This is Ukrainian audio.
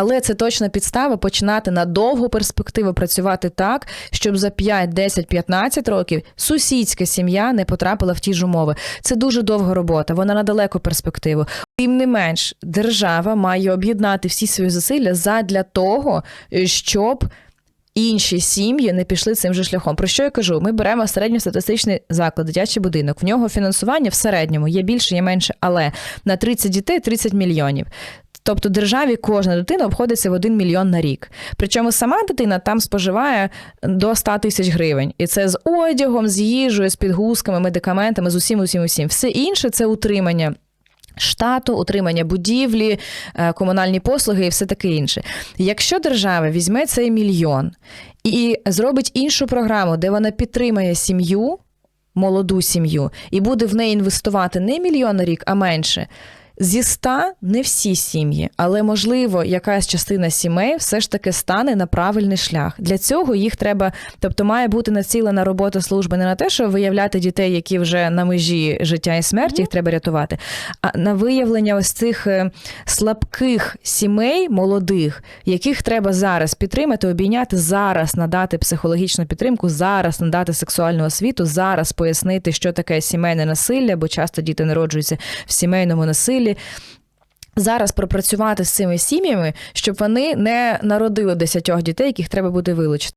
Але це точно підстава починати на довгу перспективу працювати так, щоб за 5, 10, 15 років сусідська сім'я не потрапила в ті ж умови. Це дуже довга робота, вона на далеку перспективу. Тим не менш, держава має об'єднати всі свої зусилля задля того, щоб інші сім'ї не пішли цим же шляхом. Про що я кажу? Ми беремо середньостатистичний заклад, дитячий будинок. В нього фінансування в середньому є більше, є менше, але на 30 дітей 30 мільйонів. Тобто державі кожна дитина обходиться в 1 мільйон на рік. Причому сама дитина там споживає до 100 тисяч гривень. І це з одягом, з їжею, з підгузками, медикаментами, з усім, усім, усім. Все інше це утримання. Штату, утримання будівлі, е, комунальні послуги і все таке інше. Якщо держава візьме цей мільйон і зробить іншу програму, де вона підтримає сім'ю, молоду сім'ю, і буде в неї інвестувати не мільйон на рік, а менше. Зі ста не всі сім'ї, але можливо, якась частина сімей все ж таки стане на правильний шлях. Для цього їх треба, тобто має бути націлена робота служби не на те, щоб виявляти дітей, які вже на межі життя і смерті, їх треба рятувати, а на виявлення ось цих е, слабких сімей молодих, яких треба зараз підтримати, обійняти зараз, надати психологічну підтримку, зараз надати сексуальну освіту, зараз пояснити, що таке сімейне насилля, бо часто діти народжуються в сімейному насиллі. Зараз пропрацювати з цими сім'ями, щоб вони не народили десятьох дітей, яких треба буде вилучити.